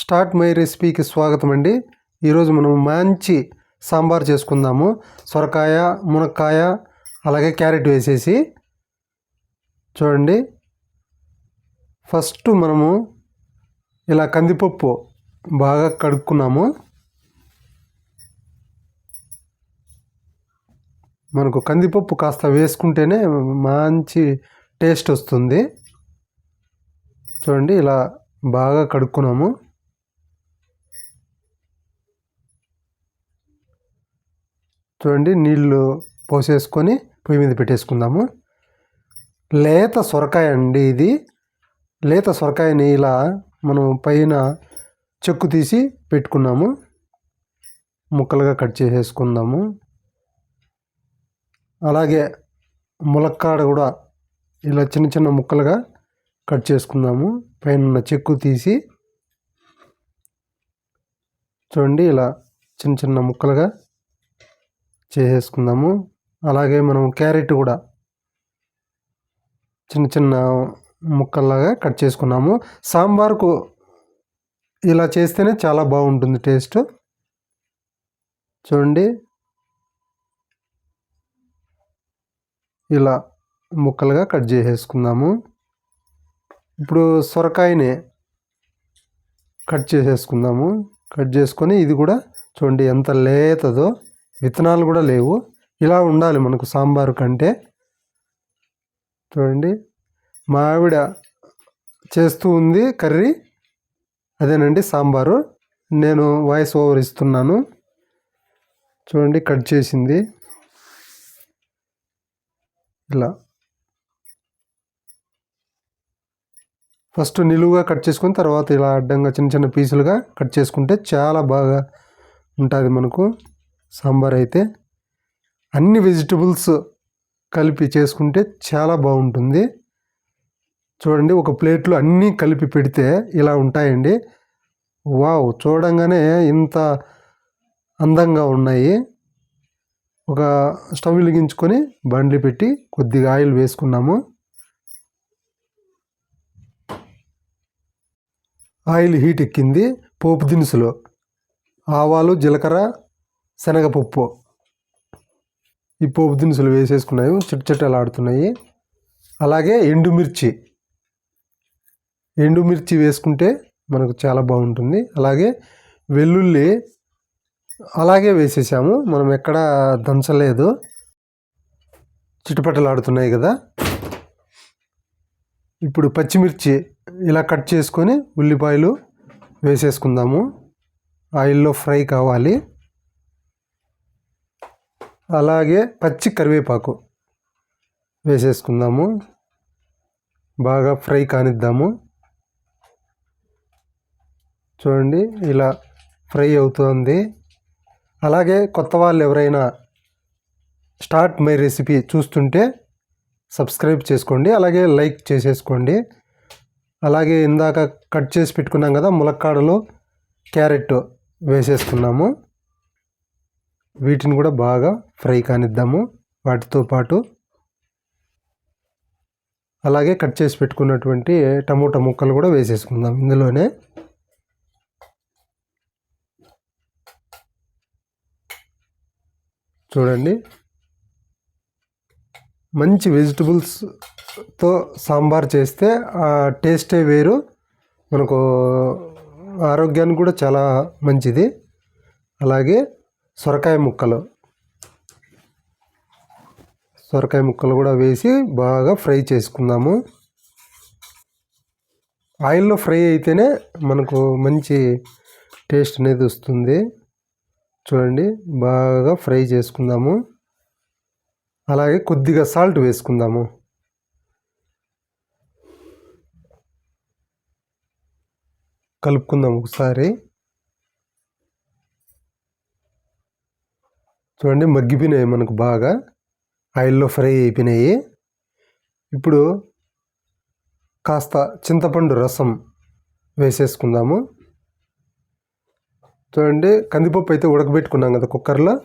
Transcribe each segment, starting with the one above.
Start my రెసిపీకి స్వాగతం అండి. ఈరోజు మనం మంచి సాంబార్ చేసుకుందాము. సొరకాయ మునక్కాయ అలాగే క్యారెట్ వేసేసి చూడండి. ఫస్ట్ మనము ఇలా కందిపప్పు బాగా కడుక్కున్నాము. మనకు కందిపప్పు కాస్త వేసుకుంటేనే మంచి టేస్ట్ వస్తుంది. చూడండి ఇలా బాగా కడుక్కున్నాము. చూడండి నీళ్ళు పోసేసుకొని పొయ్యి మీద పెట్టేసుకుందాము. లేత సొరకాయ అండి ఇది. లేత సొరకాయని ఇలా మనం పైన చెక్కు తీసి పెట్టుకున్నాము. ముక్కలుగా కట్ చేసేసుకుందాము. అలాగే ములక్కాడ కూడా ఇలా చిన్న చిన్న ముక్కలుగా కట్ చేసుకుందాము. పైన ఉన్న చెక్కు తీసి చూడండి ఇలా చిన్న చిన్న ముక్కలుగా చేసేసుకుందాము. అలాగే మనం క్యారెట్ కూడా చిన్న చిన్న ముక్కల్లాగా కట్ చేసుకున్నాము. సాంబార్కు ఇలా చేస్తేనే చాలా బాగుంటుంది టేస్ట్. చూడండి. ఇలా ముక్కలుగా కట్ చేసేసుకుందాము. ఇప్పుడు సొరకాయని కట్ చేసేసుకుందాము. కట్ చేసుకొని ఇది కూడా చూడండి ఎంత లేతదో విత్తనాలు కూడా లేవు. ఇలా ఉండాలి మనకు సాంబారు కంటే. చూడండి. మా ఆవిడ చేస్తూ ఉంది కర్రీ. అదేనండి సాంబారు. నేను వాయిస్ ఓవర్ ఇస్తున్నాను. చూడండి కట్ చేసింది. ఇలా. ఫస్ట్ నిలువుగా కట్ చేసుకుని తర్వాత ఇలా అడ్డంగా చిన్న చిన్న పీసులుగా కట్ చేసుకుంటే చాలా బాగా ఉంటుంది మనకు. సాంబార్ అయితే అన్ని వెజిటబుల్స్ కలిపి చేసుకుంటే చాలా బాగుంటుంది. చూడండి ఒక ప్లేట్లో అన్నీ కలిపి పెడితే ఇలా ఉంటాయండి. వావ్! చూడంగానే ఇంత అందంగా ఉన్నాయి. ఒక స్టవ్ వెలిగించుకొని బండ్లు పెట్టి కొద్దిగా ఆయిల్ వేసుకున్నాము. ఆయిల్ హీట్ ఎక్కింది పోపు దినుసులు. ఆవాలు జీలకర్ర శనగపప్పు. ఈ పోపు దినుసులు వేసేసుకున్నాయి. చిట్టచిట్టలాడుతున్నాయి అలాగే ఎండుమిర్చి. ఎండుమిర్చి వేసుకుంటే మనకు చాలా బాగుంటుంది. అలాగే వెల్లుల్లి అలాగే వేసేసాము. మనం ఎక్కడ దంచలేదు. చిటపటలాడుతున్నాయి కదా. ఇప్పుడు పచ్చిమిర్చి ఇలా కట్ చేసుకొని ఉల్లిపాయలు వేసేసుకుందాము. ఆయిల్లో ఫ్రై కావాలి. అలాగే పచ్చి కరివేపాకు వేసేసుకుందాము. బాగా ఫ్రై కానిద్దాము. చూడండి ఇలా ఫ్రై అవుతుంది. అలాగే కొత్త వాళ్ళు ఎవరైనా స్టార్ట్ మై రెసిపీ చూస్తుంటే సబ్స్క్రైబ్ చేసుకోండి అలాగే లైక్ చేసేసుకోండి. అలాగే ఇందాక కట్ చేసి పెట్టుకున్నాం కదా ములక్కాడలు క్యారెట్ వేసేసుకున్నాము. వీటిని కూడా బాగా ఫ్రై కానిద్దాము. వాటితో పాటు అలాగే కట్ చేసి పెట్టుకున్నటువంటి టమోటా ముక్కలు కూడా వేసేసుకుందాం ఇందులోనే. చూడండి. మంచి వెజిటబుల్స్తో సాంబార్ చేస్తే ఆ టేస్టే వేరు. మనకు ఆరోగ్యానికి కూడా చాలా మంచిది. అలాగే సొరకాయ ముక్కలు. సొరకాయ ముక్కలు కూడా వేసి బాగా ఫ్రై చేసుకుందాము. ఆయిల్లో ఫ్రై అయితేనే మనకు మంచి టేస్ట్ అనేది వస్తుంది. చూడండి బాగా ఫ్రై చేసుకుందాము. అలాగే కొద్దిగా సాల్ట్ వేసుకుందాము. కలుపుకుందాం ఒకసారి. చూడండి మగ్గిపోయినాయి మనకు బాగా. ఆయిల్లో ఫ్రై అయిపోయినాయి. ఇప్పుడు కాస్త చింతపండు రసం వేసేసుకుందాము. చూడండి కందిపప్పు అయితే ఉడకబెట్టుకున్నాం కదా కుక్కర్లో.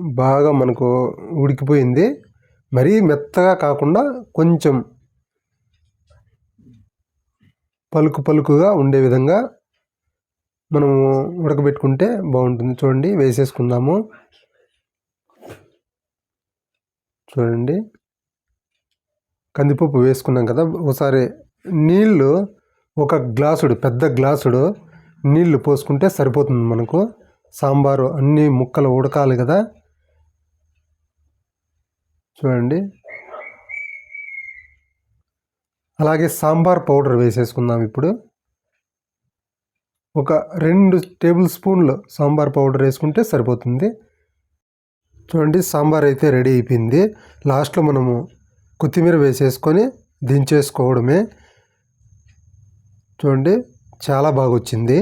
బాగా మనకు ఉడికిపోయింది. మరీ మెత్తగా కాకుండా కొంచెం పలుకు పలుకుగా ఉండే విధంగా మనము ఉడకబెట్టుకుంటే బాగుంటుంది. చూడండి వేసేసుకుందాము. చూడండి. కందిపప్పు వేసుకున్నాం కదా ఒకసారి నీళ్ళు ఒక గ్లాసుడు పెద్ద గ్లాసుడు నీళ్ళు పోసుకుంటే సరిపోతుంది మనకు. సాంబారు అన్ని ముక్కలు ఉడకాలి కదా. చూడండి. అలాగే సాంబార్ పౌడర్ వేసేసుకుందాం ఇప్పుడు. ఒక రెండు టేబుల్ స్పూన్లు సాంబార్ పౌడర్ వేసుకుంటే సరిపోతుంది. చూడండి సాంబార్ అయితే రెడీ అయిపోయింది. లాస్ట్లో మనము కొత్తిమీర వేసేసుకొని దించేసుకోవడమే. చూడండి చాలా బాగా వచ్చింది